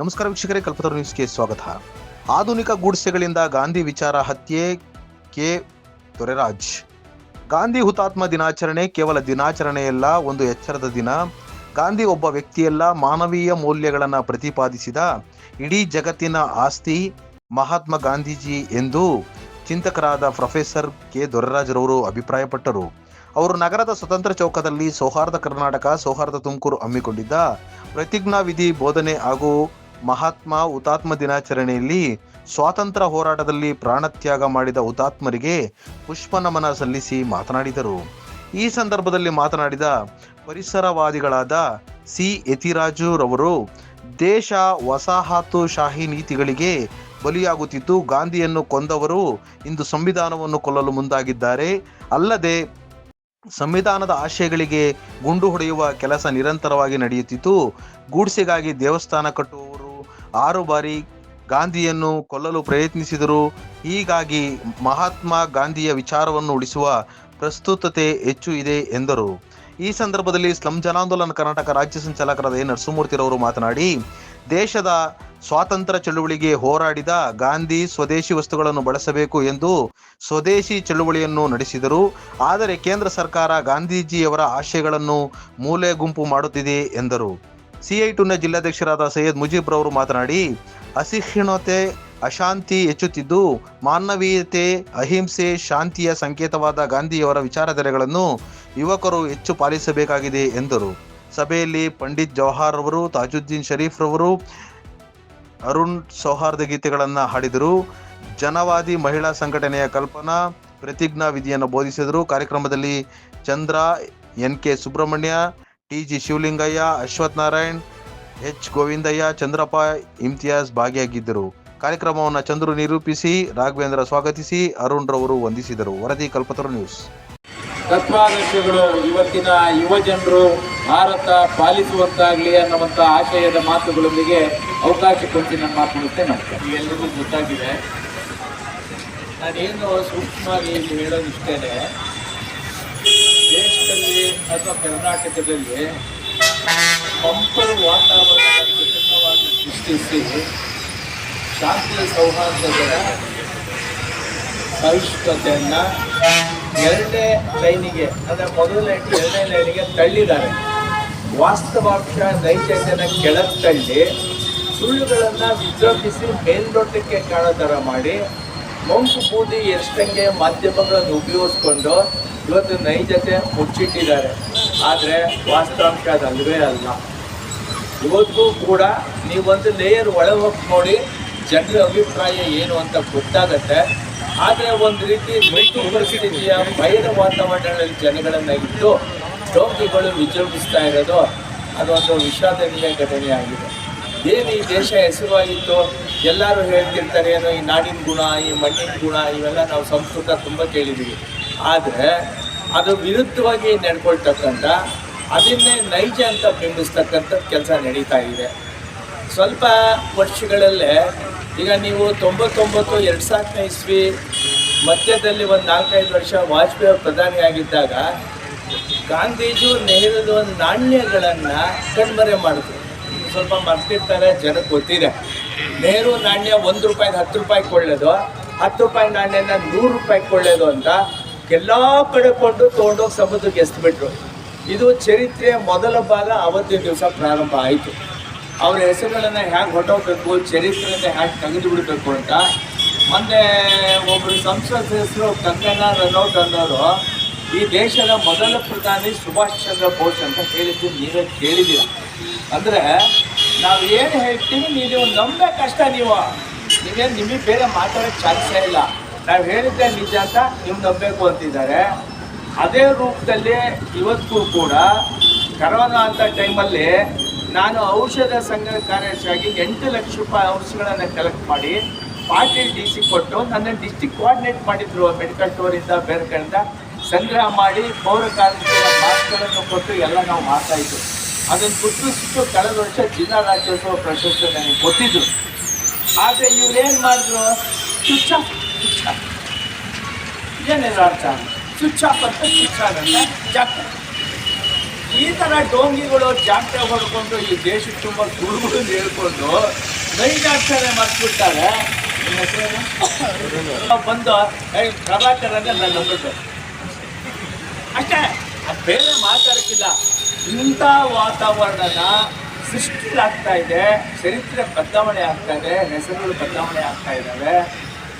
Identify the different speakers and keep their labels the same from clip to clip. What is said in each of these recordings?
Speaker 1: ನಮಸ್ಕಾರ ವೀಕ್ಷಕರೇ, ಕಲ್ಪತರು ನ್ಯೂಸ್ಗೆ ಸ್ವಾಗತ. ಆಧುನಿಕ ಗೂಡ್ಸೆಗಳಿಂದ ಗಾಂಧಿ ವಿಚಾರ ಹತ್ಯೆ ಕೆ. ದೊರೆರಾಜ್. ಗಾಂಧಿ ಹುತಾತ್ಮ ದಿನಾಚರಣೆ ಕೇವಲ ದಿನಾಚರಣೆಯಲ್ಲ ಒಂದು ಎಚ್ಚರದ ದಿನ. ಗಾಂಧಿ ಒಬ್ಬ ವ್ಯಕ್ತಿಯಲ್ಲ, ಮಾನವೀಯ ಮೌಲ್ಯಗಳನ್ನು ಪ್ರತಿಪಾದಿಸಿದ ಇಡೀ ಜಗತ್ತಿನ ಆಸ್ತಿ ಮಹಾತ್ಮ ಗಾಂಧೀಜಿ ಎಂದು ಚಿಂತಕರಾದ ಪ್ರೊಫೆಸರ್ ಕೆ. ದೊರೆರಾಜ್ರವರು ಅಭಿಪ್ರಾಯಪಟ್ಟರು. ಅವರು ನಗರದ ಸ್ವತಂತ್ರ ಚೌಕದಲ್ಲಿ ಸೌಹಾರ್ದ ಕರ್ನಾಟಕ, ಸೌಹಾರ್ದ ತುಮಕೂರು ಹಮ್ಮಿಕೊಂಡಿದ್ದ ಪ್ರತಿಜ್ಞಾ ವಿಧಿ ಬೋಧನೆ ಹಾಗೂ ಮಹಾತ್ಮ ಹುತಾತ್ಮ ದಿನಾಚರಣೆಯಲ್ಲಿ ಸ್ವಾತಂತ್ರ್ಯ ಹೋರಾಟದಲ್ಲಿ ಪ್ರಾಣತ್ಯಾಗ ಮಾಡಿದ ಹುತಾತ್ಮರಿಗೆ ಪುಷ್ಪ ನಮನ ಸಲ್ಲಿಸಿ ಮಾತನಾಡಿದರು. ಈ ಸಂದರ್ಭದಲ್ಲಿ ಮಾತನಾಡಿದ ಪರಿಸರವಾದಿಗಳಾದ ಸಿ. ಯತಿರಾಜು ರವರು, ದೇಶ ವಸಾಹತುಶಾಹಿ ನೀತಿಗಳಿಗೆ ಬಲಿಯಾಗುತ್ತಿದ್ದು ಗಾಂಧಿಯನ್ನು ಕೊಂದವರು ಇಂದು ಸಂವಿಧಾನವನ್ನು ಕೊಲ್ಲಲು ಮುಂದಾಗಿದ್ದಾರೆ. ಅಲ್ಲದೆ ಸಂವಿಧಾನದ ಆಶಯಗಳಿಗೆ ಗುಂಡು ಹೊಡೆಯುವ ಕೆಲಸ ನಿರಂತರವಾಗಿ ನಡೆಯುತ್ತಿತ್ತು ಗೂಡ್ಸೆಗಾಗಿ ದೇವಸ್ಥಾನ ಕಟ್ಟುವವರು ಆರು ಬಾರಿ ಗಾಂಧಿಯನ್ನು ಕೊಲ್ಲಲು ಪ್ರಯತ್ನಿಸಿದರು ಹೀಗಾಗಿ ಮಹಾತ್ಮ ಗಾಂಧಿಯ ವಿಚಾರವನ್ನು ಉಳಿಸುವ ಪ್ರಸ್ತುತತೆ ಹೆಚ್ಚು ಇದೆ ಎಂದರು. ಈ ಸಂದರ್ಭದಲ್ಲಿ ಸ್ಲಂ ಜನಾಂದೋಲನ ಕರ್ನಾಟಕ ರಾಜ್ಯ ಸಂಚಾಲಕರಾದ ಎ. ನರಸಿಂಹಮೂರ್ತಿರವರು ಮಾತನಾಡಿ, ದೇಶದ ಸ್ವಾತಂತ್ರ್ಯ ಚಳುವಳಿಗೆ ಹೋರಾಡಿದ ಗಾಂಧಿ ಸ್ವದೇಶಿ ವಸ್ತುಗಳನ್ನು ಬಳಸಬೇಕು ಎಂದು ಸ್ವದೇಶಿ ಚಳುವಳಿಯನ್ನು ನಡೆಸಿದರು. ಆದರೆ ಕೇಂದ್ರ ಸರ್ಕಾರ ಗಾಂಧೀಜಿಯವರ ಆಶಯಗಳನ್ನು ಮೂಲೆ ಗುಂಪು ಮಾಡುತ್ತಿದೆ ಎಂದರು. ಸಿಐಟುನ ಜಿಲ್ಲಾಧ್ಯಕ್ಷರಾದ ಸೈಯದ್ ಮುಜೀಬ್ ರವರು ಮಾತನಾಡಿ, ಅಸಹಿಷ್ಣುತೆ, ಅಶಾಂತಿ ಹೆಚ್ಚುತ್ತಿದ್ದು, ಮಾನವೀಯತೆ, ಅಹಿಂಸೆ, ಶಾಂತಿಯ ಸಂಕೇತವಾದ ಗಾಂಧಿಯವರ ವಿಚಾರಧಾರೆಗಳನ್ನು ಯುವಕರು ಹೆಚ್ಚು ಪಾಲಿಸಬೇಕಾಗಿದೆ ಎಂದರು. ಸಭೆಯಲ್ಲಿ ಪಂಡಿತ್ ಜವಾಹರ್ ಅವರು ತಾಜುದ್ದೀನ್ ಶರೀಫ್ ರವರು, ಅರುಣ್ ಸೌಹಾರ್ದ ಗೀತೆಗಳನ್ನು ಹಾಡಿದರು. ಜನವಾದಿ ಮಹಿಳಾ ಸಂಘಟನೆಯ ಕಲ್ಪನಾ ಪ್ರತಿಜ್ಞಾ ವಿಧಿಯನ್ನು ಬೋಧಿಸಿದರು. ಕಾರ್ಯಕ್ರಮದಲ್ಲಿ Chandra, N K Subrahmanya T G Shivalingaiah Ashwath Narayan H Govindaiah Chandrappa Imtiaz ಭಾಗಿಯಾಗಿದ್ದರು. ಕಾರ್ಯಕ್ರಮವನ್ನು ಚಂದ್ರು ನಿರೂಪಿಸಿ ರಾಘವೇಂದ್ರ ಸ್ವಾಗತಿಸಿ ಅರುಣ್ ರವರು ವಂದಿಸಿದರು. ವರದಿ ಕಲ್ಪತರು ನ್ಯೂಸ್.
Speaker 2: ತತ್ವಾದರ್ಶಗಳು ಇವತ್ತಿನ ಯುವ ಜನರು ಭಾರತ ಪಾಲಿಸುವಂತಾಗಲಿ ಅನ್ನುವಂಥ ಆಶಯದ ಮಾತುಗಳೊಂದಿಗೆ ಅವಕಾಶ ಕೊಟ್ಟು ನಾನು ಮಾತುಗುತ್ತೆ ನಮಸ್ಕಾರ ಎಲ್ಲರಿಗೂ ಗೊತ್ತಾಗಿದೆ. ನಾನೇನು ಸೂಕ್ಷ್ಮವಾಗಿ ಹೇಳೋದಿಷ್ಟೇ ಹೇಳೋದು ದೇಶದಲ್ಲಿ ಅಥವಾ ಕರ್ನಾಟಕದಲ್ಲಿ ಬಂಪರ್ ವಾತಾವರಣ ಕೃತಕವಾಗಿ ಸೃಷ್ಟಿಸಿ ಶಾಂತಿ ಸೌಹಾರ್ದಗಳ ಸಹಿಷ್ಣುತೆಯನ್ನ ಎರಡನೇ ಲೈನಿಗೆ, ಅಂದರೆ ಮೊದಲನೇ ಎರಡನೇ ಲೈನಿಗೆ ತಳ್ಳಿದ್ದಾರೆ. ವಾಸ್ತವಾಂಶ ನೈಜತೆನ ಕೆಳಗೆ ತಳ್ಳಿ ಸುಳ್ಳುಗಳನ್ನು ವಿಜೃಂಭಿಸಿ ಮೇಲ್ನೋಟಕ್ಕೆ ಕಾಣೋ ಮಾಡಿ ಮಂಕು ಬೂದಿ ಎಷ್ಟಂಗೆ ಮಾಧ್ಯಮಗಳನ್ನು ಉಪಯೋಗಿಸ್ಕೊಂಡು ಇವತ್ತು ನೈಜತೆ ಮುಚ್ಚಿಟ್ಟಿದ್ದಾರೆ. ಆದರೆ ವಾಸ್ತವಾಂಶ ಅದಲ್ವೇ ಅಲ್ಲ. ಇವತ್ತು ಕೂಡ ನೀವೊಂದು ಲೇಯರ್ ಒಳಗೆ ಹೋಗಿ ನೋಡಿ ಜನರ ಅಭಿಪ್ರಾಯ ಏನು ಅಂತ ಗೊತ್ತಾಗತ್ತೆ. ಆದರೆ ಒಂದು ರೀತಿ ಮೈತು ಪರಿಸ್ಥಿತಿಯ ಭಯದ ವಾತಾವರಣದಲ್ಲಿ ಜನಗಳನ್ನ ಇಟ್ಟು ರೋಗಿಗಳು ವಿಜೃಂಭಿಸ್ತಾ ಇರೋದು ಅದೊಂದು ವಿಷಾದನೀಯ ಘಟನೆಯಾಗಿದೆ. ಏನು ಈ ದೇಶ ಹೆಸರುವಾಗಿತ್ತು ಎಲ್ಲರೂ ಹೇಳ್ತಿರ್ತಾರೆ, ಏನೋ ಈ ನಾಡಿನ ಗುಣ, ಈ ಮಣ್ಣಿನ ಗುಣ, ಇವೆಲ್ಲ ನಾವು ಸಂಸ್ಕೃತ ತುಂಬ ಕೇಳಿದ್ದೀವಿ ಆದರೆ ಅದು ವಿರುದ್ಧವಾಗಿ ನಡ್ಕೊಳ್ತಕ್ಕಂಥ, ಅದನ್ನೇ ನೈಜ ಅಂತ ಬಿಂಬಿಸ್ತಕ್ಕಂಥದ್ದು ಕೆಲಸ ನಡೀತಾ ಇದೆ. ಸ್ವಲ್ಪ ವರ್ಷಗಳಲ್ಲೇ, ಈಗ ನೀವು ತೊಂಬತ್ತೊಂಬತ್ತು, ಎರಡು ಸಾವಿರದ ಇಸ್ವಿ, ಮಧ್ಯದಲ್ಲಿ ಒಂದು ನಾಲ್ಕೈದು ವರ್ಷ ವಾಜಪೇಯಿ ಅವರು ಪ್ರಧಾನಿಯಾಗಿದ್ದಾಗ ಗಾಂಧೀಜಿ ನೆಹರು ಒಂದು ನಾಣ್ಯಗಳನ್ನು ಕಣ್ಮರೆ ಮಾಡಿದ್ರು. ಸ್ವಲ್ಪ ಮರ್ತಿರ್ತಾರೆ, ಜನಕ್ಕೆ ಗೊತ್ತಿದೆ. ನೆಹರು ನಾಣ್ಯ ಒಂದು ರೂಪಾಯಿಗೆ ಹತ್ತು ರೂಪಾಯಿ ಕೊಳ್ಳೋದು. ಹತ್ತು ರೂಪಾಯಿ ನಾಣ್ಯನ ನೂರು ರೂಪಾಯಿ ಕೊಳ್ಳೋದು ಅಂತ ಎಲ್ಲ ಕಡೆ ಕೊಂಡು ತೊಗೊಂಡೋಗಿ ಸಮುದ್ರಕ್ಕೆ ಎಸ್ಬಿಟ್ರು ಇದು ಚರಿತ್ರೆಯ ಮೊದಲ ಭಾಗ ಅವತ್ತಿನ ದಿವಸ ಪ್ರಾರಂಭ ಆಯಿತು. ಅವರ ಹೆಸರುಗಳನ್ನು ಹೇಗೆ ಹೊಟ್ಟೋಗ್ಬೇಕು ಚರಿತ್ರೆಯನ್ನು ಹೇಗೆ ತೆಗೆದು ಬಿಡಬೇಕು ಅಂತ ಮೊನ್ನೆ ಒಬ್ಬರು ಸಂಸತ್ ಹೆಸರು ಕಂಗನಾ ರನೌಟ್ ಅನ್ನೋರು ಈ ದೇಶದ ಮೊದಲ ಪ್ರಧಾನಿ ಸುಭಾಷ್ ಚಂದ್ರ ಬೋಸ್ ಅಂತ ಹೇಳಿದ್ದು ನೀವೇ ಕೇಳಿದ್ದೀರ? ಅಂದರೆ ನಾವು ಏನು ಹೇಳ್ತೀವಿ, ನೀವು ನಂಬಬೇಕಷ್ಟ ನೀವು. ನೀವೇನು ನಿಮಗೆ ಬೇರೆ ಮಾತಾಡೋಕ್ಕೆ ಚಾನ್ಸೇ ಇಲ್ಲ. ನಾವು ಹೇಳಿದ್ದೆ ನಿಜ ಅಂತ ನೀವು ನಂಬಬೇಕು ಅಂತಿದ್ದಾರೆ. ಅದೇ ರೂಪದಲ್ಲಿ ಇವತ್ತು ಕೂಡ ಕರೋನಾ ಅಂತ ಟೈಮಲ್ಲಿ ನಾನು ಔಷಧ ಸಂಘ ಕಾರ್ಯದರ್ಶಿಯಾಗಿ ಎಂಟು ಲಕ್ಷ ರೂಪಾಯಿ ಔಷಧಗಳನ್ನು ಕಲೆಕ್ಟ್ ಮಾಡಿ ಪಾರ್ಟಿ ಡಿ ಸಿ ಕೊಟ್ಟು ನನ್ನ ಡಿಸ್ಟಿಕ್ ಕೋಆರ್ಡಿನೇಟ್ ಮಾಡಿದ್ರು ಮೆಡಿಕಲ್ ಸ್ಟೋರಿಂದ ಬೇರೆ ಕಡೆಯಿಂದ ಸಂಗ್ರಹ ಮಾಡಿ ಪೌರ ಕಾರ್ಮಿಕರ ಮಾಸ್ಕ್ಗಳನ್ನು ಕೊಟ್ಟು ಎಲ್ಲ ನಾವು ಮಾಡ್ತಾ ಇದ್ವಿ. ಅದನ್ನು ಗುರುತಿಸಿಟ್ಟು ಕಳೆದ ವರ್ಷ ಜಿಲ್ಲಾ ರಾಜ್ಯೋತ್ಸವ ಪ್ರಶಸ್ತಿ ನನಗೆ ಕೊಟ್ಟಿದ್ರು. ಆದರೆ ಇವ್ರೇನು ಮಾಡಿದ್ರು? ಸ್ವಿಚ್ ಆಫ್ ಏನಿಲ್ಲ ಅರ್ಥ ಸ್ವಿಚ್ ಆಫ್ ಅಂತ ಅಂತ ಈ ತರ ಡೋಂಗಿಗಳು ಜಾತ್ರೆ ಹೊಡ್ಕೊಂಡು ಈ ದೇಶಕ್ಕೆ ತುಂಬ ಗುರುಗಳು ಹೇಳ್ಕೊಂಡು ನಿಮ್ಮ ಹೆಸರೇನು? ಬಂದು ಏ, ಪ್ರಭಾಕರ್ ಅಂದ್ರೆ ನನ್ನ ಅಷ್ಟೇ. ಅದು ಬೇರೆ ಮಾತಾಡಕ್ಕಿಲ್ಲ. ಇಂಥ ವಾತಾವರಣನ ಸೃಷ್ಟಿಲಾಗ್ತಾ ಇದೆ, ಚರಿತ್ರೆ ಬದಲಾವಣೆ ಆಗ್ತಾ ಇದೆ, ಹೆಸರುಗಳು ಬದಲಾವಣೆ ಆಗ್ತಾ ಇದ್ದಾವೆ.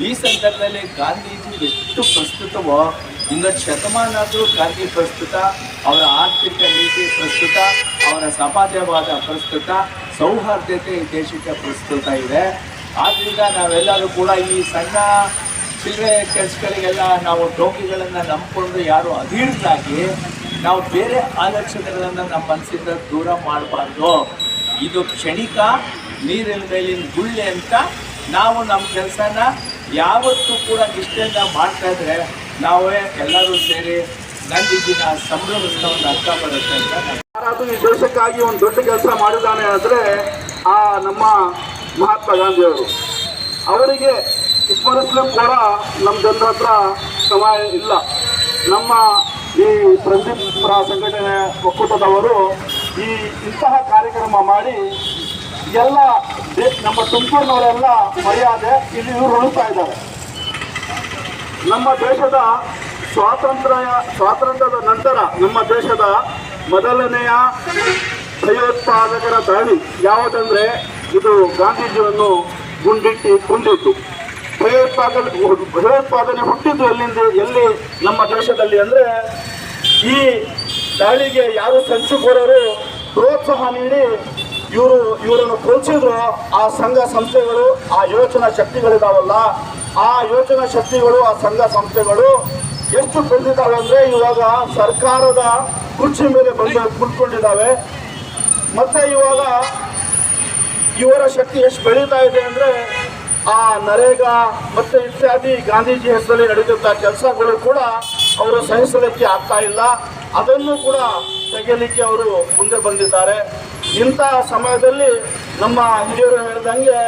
Speaker 2: ಈ ಸಂದರ್ಭದಲ್ಲಿ ಗಾಂಧೀಜಿ ಎಷ್ಟು ಪ್ರಸ್ತುತವೋ ಇನ್ನೊಂದು ಶತಮಾನ ಆದರೂ ಗಾಂಧಿ ಪ್ರಸ್ತುತ, ಅವರ ಆರ್ಥಿಕ ನೀತಿ ಪ್ರಸ್ತುತ, ಅವರ ಸಮಾಜವಾದ ಪ್ರಸ್ತುತ, ಸೌಹಾರ್ದತೆ ದೇಶಕ್ಕೆ ಪ್ರಸ್ತುತ ಇದೆ. ಆದ್ದರಿಂದ ನಾವೆಲ್ಲರೂ ಕೂಡ ಈ ಸಣ್ಣ ಚಿಲ್ಲರೆ ಕೆಲಸಗಳಿಗೆಲ್ಲ ನಾವು ಟೋಕಿಗಳನ್ನು ನಂಬಿಕೊಂಡು ಯಾರು ಅಧೀರ್ಣರಾಗಿ ನಾವು ಬೇರೆ ಆಲೋಚನೆಗಳನ್ನು ನಮ್ಮ ಮನಸ್ಸಿಂದ ದೂರ ಮಾಡಬಾರ್ದು. ಇದು ಕ್ಷಣಿಕ ನೀರಿನ ಮೇಲಿನ ಗುಳ್ಳೆ ಅಂತ ನಾವು ನಮ್ಮ ಕೆಲಸನ ಯಾವತ್ತೂ ಕೂಡ ನಿಷ್ಠೆಯಿಂದ ಮಾಡ್ತಾ ಇದ್ರೆ ನಾವೇ ಎಲ್ಲರೂ ಸೇರಿ ನಂದಿಗಿನ ಸಂಭ್ರಮಿಸಿದ ಒಂದು ಅರ್ಥ ಬರುತ್ತೆ ಅಂತ ಯಾರಾದರೂ
Speaker 3: ಯಾರಾದ್ರೂ ಈ ದೇಶಕ್ಕಾಗಿ ಒಂದು ದೊಡ್ಡ ಕೆಲಸ ಮಾಡಿದ್ದಾನೆ ಅಂದರೆ ಆ ನಮ್ಮ ಮಹಾತ್ಮ ಗಾಂಧಿಯವರು. ಅವರಿಗೆ ಸ್ಮರಿಸಲು ಕೂಡ ನಮ್ಮ ಜನರ ಹತ್ರ ಸಮಯ ಇಲ್ಲ. ನಮ್ಮ ಈ ಪ್ರದೀಪರ ಸಂಘಟನೆ ಒಕ್ಕೂಟದವರು ಈ ಇಂತಹ ಕಾರ್ಯಕ್ರಮ ಮಾಡಿ ಎಲ್ಲ ನಮ್ಮ ತುಮಕೂರಿನವರೆಲ್ಲ ಮರ್ಯಾದೆ ಇಲ್ಲಿ ಇವರು ಉಳಿತಾ ಇದ್ದಾರೆ. ನಮ್ಮ ದೇಶದ ಸ್ವಾತಂತ್ರ್ಯ ಸ್ವಾತಂತ್ರ್ಯದ ನಂತರ ನಮ್ಮ ದೇಶದ ಮೊದಲನೆಯ ಭಯೋತ್ಪಾದಕರ ದಾಳಿ ಯಾವುದಂದ್ರೆ ಇದು ಗಾಂಧೀಜಿಯನ್ನು ಗುಂಡಿಟ್ಟು ಕೊಂದಿತ್ತು ಭಯೋತ್ಪಾದನೆ ಭಯೋತ್ಪಾದನೆ ಹುಟ್ಟಿದ್ದು ಎಲ್ಲಿಂದ, ಎಲ್ಲಿ ನಮ್ಮ ದೇಶದಲ್ಲಿ ಅಂದ್ರೆ ಈ ದಾಳಿಗೆ ಯಾರು ಸಂಚುಕೋರರು ಪ್ರೋತ್ಸಾಹ ನೀಡಿ ಇವರು, ಇವರನ್ನು ಪ್ರೋತ್ಸಿದ್ರು ಆ ಸಂಘ ಸಂಸ್ಥೆಗಳು, ಆ ಯೋಚನಾ ಶಕ್ತಿಗಳಿದಾವಲ್ಲ, ಆ ಯೋಚನಾ ಶಕ್ತಿಗಳು, ಆ ಸಂಘ ಸಂಸ್ಥೆಗಳು ಎಷ್ಟು ಬೆಳೆದಿದ್ದಾವೆ ಅಂದ್ರೆ ಇವಾಗ ಸರ್ಕಾರದ ಕುರ್ಚಿ ಮೇಲೆ ಬಂದು ಕುತ್ಕೊಂಡಿದ್ದಾವೆ. ಮತ್ತೆ ಇವಾಗ ಇವರ ಶಕ್ತಿ ಎಷ್ಟು ಬೆಳೀತಾ ಇದೆ ಅಂದ್ರೆ ಆ ನರೇಗಾ ಮತ್ತೆ ಇತ್ಯಾದಿ ಗಾಂಧೀಜಿ ಹೆಸರಲ್ಲಿ ನಡೆಯುತ್ತ ಕೆಲಸಗಳು ಕೂಡ ಅವರು ಸಹಿಸಲಿಕ್ಕೆ ಆಗ್ತಾ ಇಲ್ಲ. ಅದನ್ನು ಕೂಡ ತೆಗೆಯಲಿಕ್ಕೆ ಅವರು ಮುಂದೆ ಬಂದಿದ್ದಾರೆ. ಇಂತಹ ಸಮಯದಲ್ಲಿ ನಮ್ಮ ಹಿರಿಯರು ಹೇಳಿದಂಗೆ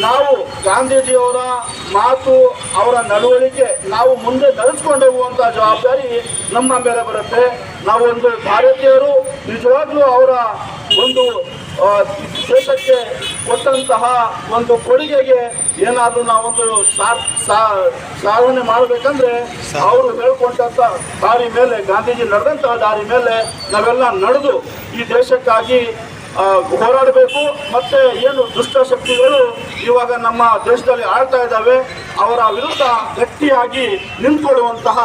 Speaker 3: ನಾವು ಗಾಂಧೀಜಿಯವರ ಮಾತು ಅವರ ನಡವಳಿಕೆ ನಾವು ಮುಂದೆ ನಡೆಸ್ಕೊಂಡು ಹೋಗುವಂಥ ಜವಾಬ್ದಾರಿ ನಮ್ಮ ಮೇಲೆ ಬರುತ್ತೆ. ನಾವು ಒಂದು ಭಾರತೀಯರು, ನಿಜವಾಗ್ಲೂ ಅವರ ಒಂದು ದೇಶಕ್ಕೆ ಕೊಟ್ಟಂತಹ ಒಂದು ಕೊಡುಗೆಗೆ ಏನಾದರೂ ನಾವೊಂದು ಸಾಧನೆ ಮಾಡಬೇಕಂದ್ರೆ ಅವರು ಹೇಳ್ಕೊಂಡಂತ ದಾರಿ ಮೇಲೆ, ಗಾಂಧೀಜಿ ನಡೆದಂತಹ ದಾರಿ ಮೇಲೆ ನಾವೆಲ್ಲ ನಡೆದು ಈ ದೇಶಕ್ಕಾಗಿ ಹೋರಾಡಬೇಕು. ಮತ್ತೆ ಏನು ದುಷ್ಟ ಶಕ್ತಿಗಳು ಇವಾಗ ನಮ್ಮ ದೇಶದಲ್ಲಿ ಆಳ್ತಾ ಇದ್ದಾವೆ ಅವರ ವಿರುದ್ಧ ಗಟ್ಟಿಯಾಗಿ ನಿಂತ್ಕೊಳ್ಳುವಂತಹ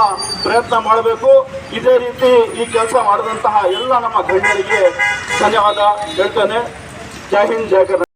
Speaker 3: ಪ್ರಯತ್ನ ಮಾಡಬೇಕು. ಇದೇ ರೀತಿ ಈ ಕೆಲಸ ಮಾಡಿದಂತಹ ಎಲ್ಲ ನಮ್ಮ ಗಣ್ಯರಿಗೆ ಧನ್ಯವಾದ ಹೇಳ್ತೇನೆ. ಜೈ ಹಿಂದ್, ಜೈ ಕರ್ನಾಟಕ.